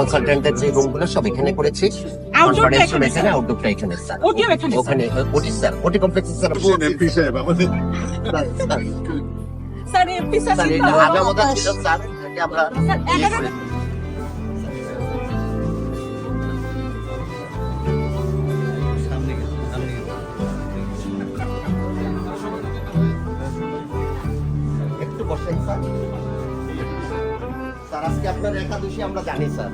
কনসালটেন্টের যে রুমগুলো সব এখানে করেছি। কনফারেন্স এখানে, এখানে আউটডোরটা এখানে স্যার ওটিও এখানে, স্যার। ওখানে ওটি স্যার ওটি কমপ্লেক্সে স্যার এমপি সাহেব আমাদের স্যার এমপি স্যার স্যার এটা চিন্তা আগামতা ছিল স্যার আমরা একটু বসেন স্যার স্যার আজকে আপনার একাদশী আমরা জানি স্যার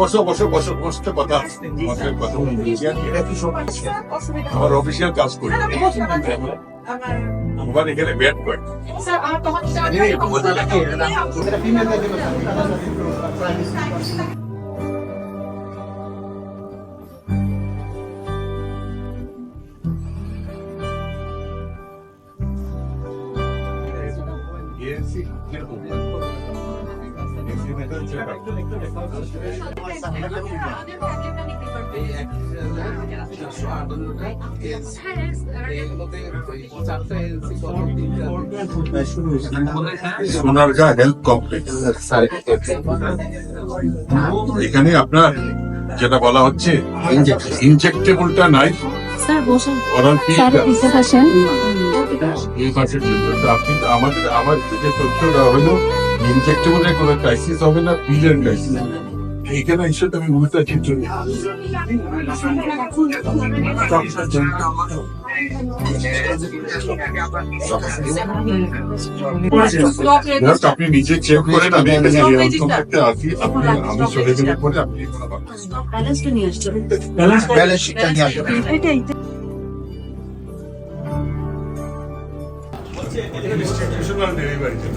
বসো বসো বসো বসতে কথা। কথা আমার অফিসিয়াল কাজ করি। What are you going to get Sonargaon health complex এখানে আপনার যেটা বলা হচ্ছে ইনজেক্টেবলটা নাই। ওরাল আপনি আমাদের আমার যে তথ্যটা হলো ইনজেক্টেবলের কোনো ক্রাইসিস হবে না পিলের ক্রাইসিস এইখানে হিসেবে আমি বুঝতে Just আপনি নিজে চেক করেন আমি এখানে কমপ্লেক্সে আছি। আপনি আমি চলে গেলে পরে আপনি ব্যালেন্স শিটটা নিয়ে আসবেন এটাই Institutional delivery.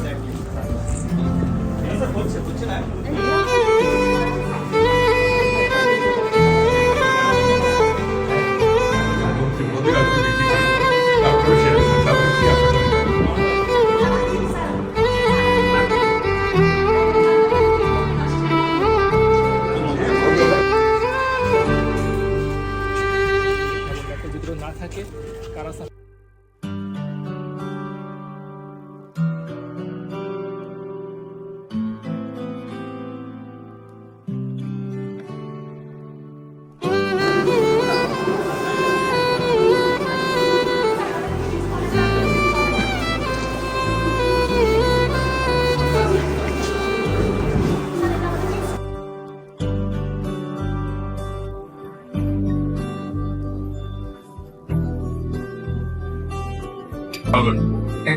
থাকে কারা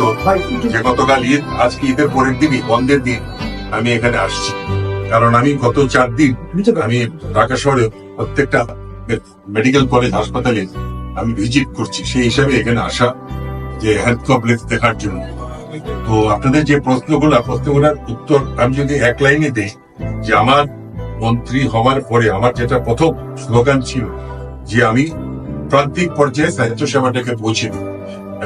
তো। যে গতকাল ঈদ, আজকে ঈদের পরের দিনই, বন্ধের দিন, আমি এখানে আসছি। কারণ আমি গত চার দিন, আমি ঢাকা শহরে প্রত্যেকটা মেডিকেল কলেজ হাসপাতালে আমি ভিজিট করছি। সেই হিসাবে এখানে আসা যে হেলথ কমপ্লেক্স দেখার জন্য। তো আপনাদের যে প্রশ্নগুলো প্রশ্নগুলোর উত্তর আমি যদি এক লাইনে দেই, যে আমার মন্ত্রী হওয়ার পরে, আমার যেটা প্রথম স্লোগান ছিল যে আমি প্রান্তিক পর্যায়ে স্বাস্থ্য সেবাটাকে পৌঁছে দিই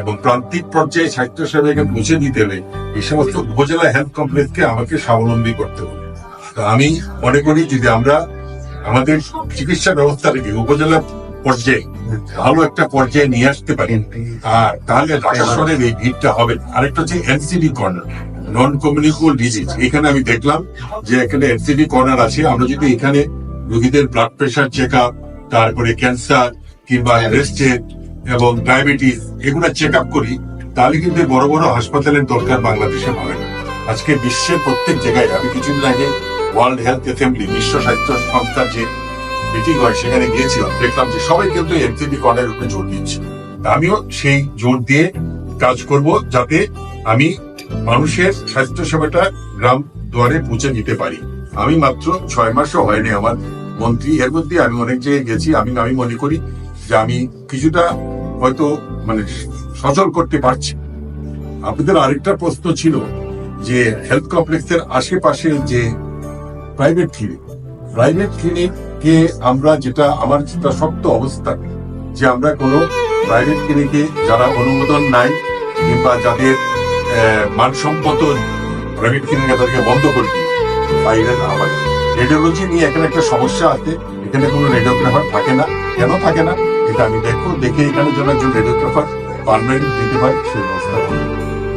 এবং প্রান্তিক পর্যায়ে স্বাস্থ্য সেবাকে পৌঁছে দিতে হলে এই সমস্ত উপজেলা হেলথ কমপ্লেক্সকে আমাকে স্বাবলম্বী করতে হবে। তো আমি মনে করি যদি আমরা আমাদের চিকিৎসা ব্যবস্থাটাকে উপজেলা পর্যায়ে ভালো একটা পর্যায়ে নিয়ে আসতে পারি, আর তাহলে ঢাকা এই ভিড়টা হবে আরেকটা হচ্ছে NCD corner non communicable disease এখানে আমি দেখলাম যে এখানে এনসিডি কর্নার আছে। আমরা যদি এখানে রোগীদের ব্লাড প্রেশার চেক আপ তারপরে ক্যান্সার কিংবা রেস্টের এবং ডায়াবেটিস এগুলো চেক আপ করি, তাহলে কিন্তু বড় বড় হাসপাতালের দরকার বাংলাদেশে হবে না। আজকে বিশ্বের প্রত্যেক জায়গায়, আমি কিছুদিন আগে ওয়ার্ল্ড হেলথ অ্যাসেম্বলি বিশ্ব স্বাস্থ্য সংস্থার যে মিটিং হয়, সেখানে গিয়েছিলাম। দেখলাম যে সবাই কিন্তু এনসিডি কর্নারের উপরে জোর দিচ্ছে। আমিও সেই জোর দিয়ে কাজ করব যাতে আমি মানুষের স্বাস্থ্য সেবাটা গ্রাম দুয়ারে পৌঁছে দিতে পারি। আমি মাত্র ছয় মাসও হয়নি আমার মন্ত্রী। এর মধ্যে আমি অনেক জায়গায় গেছি। আমি আমি মনে করি যে আমি কিছুটা হয়তো মানে সচল করতে পারছি। আপনাদের আরেকটা প্রশ্ন ছিল যে হেলথ কমপ্লেক্সের আশেপাশে যে প্রাইভেট ক্লিনিক প্রাইভেট ক্লিনিক কে আমরা যেটা আমার যেটা শক্ত অবস্থা যে আমরা কোনো প্রাইভেট ক্লিনিকে যারা অনুমোদন নাই কিংবা যাদের মানসম্মত প্রাইভেট ক্লিনিক তাদেরকে বন্ধ করে দিই, বাইরে না রেডিওলজি নিয়ে এখানে একটা সমস্যা আছে, এখানে কোনো রেডিওগ্রাফার থাকে না, কেন থাকে না? এটা আমি দেখব দেখে এখানে যেন একজন রেডিওগ্রাফার পারমানেন্ট দিতে পারি সেই ব্যবস্থা করব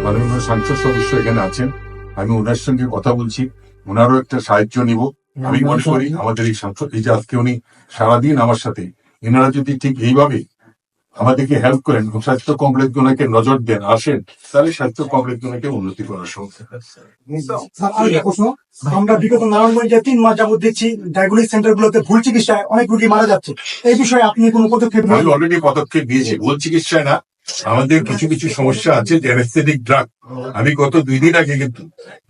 মাননীয় সাংসদ সদস্য এখানে আছেন আমি ওনার সঙ্গে কথা বলছি ওনারও একটা সাহায্য নিব। আমি মনে করি আমাদের এই সাংসদ এই যে আজকে উনি সারাদিন আমার সাথে এনারা যদি ঠিক এইভাবে আমাদেরকে হেল্প করেন এবং স্বাস্থ্য কমপ্লেক্স গুলোকে নজর দেন আসেন তাহলে স্বাস্থ্য কমপ্লেক্স গুলোকে উন্নতি করা সম্ভব। আমরা বিগত নারায়ণগঞ্জে তিন মাস যাবত দেখছি ডায়াগনোস্টিক সেন্টার গুলোতে ভুল চিকিৎসায় অনেক রোগী মারা যাচ্ছে। এই বিষয়ে আপনি কোনো পদক্ষেপ আমি অলরেডি পদক্ষেপ দিয়েছি ভুল চিকিৎসায় না। আমাদের কিছু কিছু সমস্যা আছে যে অ্যানেস্থেটিক ড্রাগ আমি গত দুই দিন আগে কিন্তু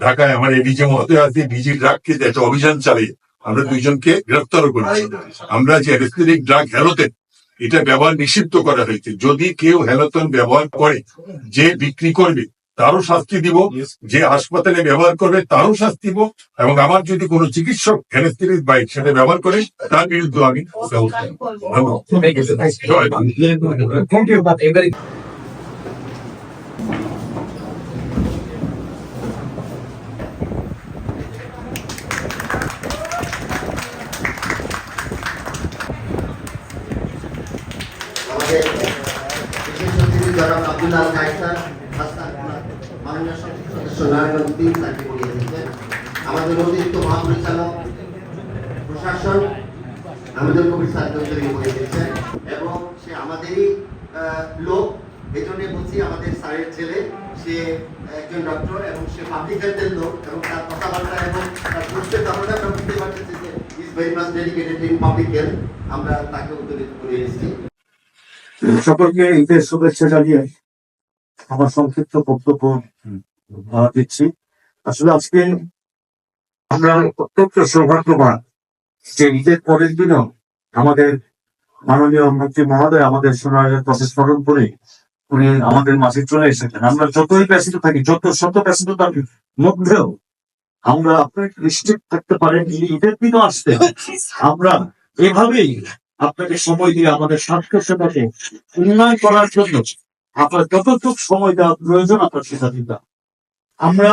ঢাকায় আমার এডিজে মহোদয় আছে ডিজি ড্রাগ কে একটা অভিযান চালিয়ে আমরা দুইজনকে গ্রেফতারও করেছি। আমরা যে অ্যানেস্থেটিক ড্রাগ হ্যালোতেন এটা ব্যবহার নিষিদ্ধ করা হয়েছে। যদি কেউ হেলাতন ব্যবহার করে যে বিক্রি করবে তারও শাস্তি দিব। যে হাসপাতালে ব্যবহার করবে তারও শাস্তি দিব। এবং আমার যদি কোনো চিকিৎসক অ্যানেস্থেটিক বাইক সেটা ব্যবহার করে তার বিরুদ্ধে আমি ব্যবস্থা আমাদের আমাদের এবং সে আমাদেরই লোক এই জন্য আমাদের স্যারের ছেলে সে একজন ডক্টর এবং সে পাবলিক হেলথের লোক এবং তার কথাবার্তা এবং তার কারণে আমরা বুঝতে পারছি যে আমরা তাকে উত্তরিত করে এসেছি সকলকে ঈদের শুভেচ্ছা জানিয়ে আমার সংক্ষিপ্ত বক্তব্য দিচ্ছি। আসলে আজকে আমরা অত্যন্ত সৌভাগ্যবান যে ঈদের পরের দিনও আমাদের মাননীয় মন্ত্রী মহোদয় আমাদের সোনারের কথা স্মরণ করে উনি আমাদের মাঝে চলে এসেছেন। আমরা যতই ব্যস্ত থাকি যত শত ব্যস্ততার মধ্যেও আমরা আপনাকে নিশ্চিত থাকতে পারেন ঈদের দিনও আসতে আমরা এভাবেই আপনাকে সময় দিয়ে আমাদের স্বাস্থ্য সেবাকে উন্নয়ন করার জন্য আপনার যতটুকু সময় দেওয়া প্রয়োজন, আপনার সেটা দিতাম আমরা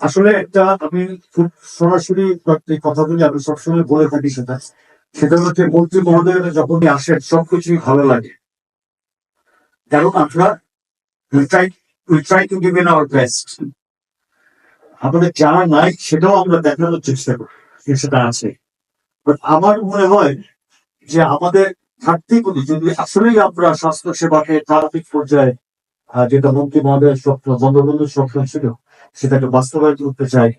আসলে একটা, আমি খুব সরাসরি এই কথাগুলি আমি সবসময় বলে থাকি সেটা। সেটা হচ্ছে মন্ত্রী মহোদয়রা যখনই আসেন, সবকিছুই ভালো লাগে। কারণ আমরা our আমাদের যারা নাই, সেটাও আমরা দেখানোর চেষ্টা করি সেটা আছে। আমার মনে হয় যে আমাদের ঘাটতি ঘাটতিগুলি যদি আসলেই আমরা স্বাস্থ্য সেবাকে প্রাথমিক পর্যায়ে যেটা মন্ত্রী মহোদয়ের স্বপ্ন, বঙ্গবন্ধুর স্বপ্ন ছিল, সেটাকে বাস্তবায়ন করতে চাই,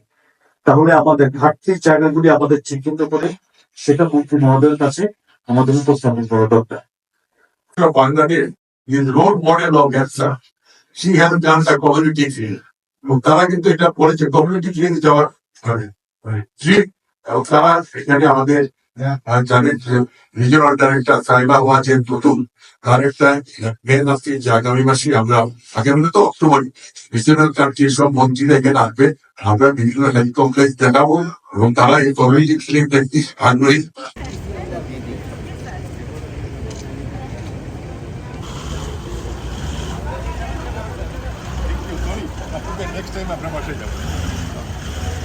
তাহলে আমাদের ঘাটতি জায়গাগুলি আমাদের চিহ্নিত করে সেটা মন্ত্রী মহোদয়ের কাছে আমাদের উপস্থাপন করা দরকার। Community এবং তারা কিন্তু এটা করেছে কমিউনিটি ফিল্ড যাওয়ার এবং তারা এখানে আমাদের আহ, জানেন যে রিজনাল ডাইরেক্টর সাইবা ওয়াজের প্রথম তার একটা মেন আছে যে আগামী মাসে আমরা আগামী তো অক্টোবর রিজনাল কান্ট্রির সব মন্ত্রীরা এখানে আসবে। আমরা বিভিন্ন হেলথ কমপ্লেক্স দেখাবো এবং তারা এই কমিউনিটি ফিল্ড দেখতে আগ্রহী।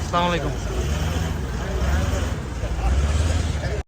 আসসালামু আলাইকুম।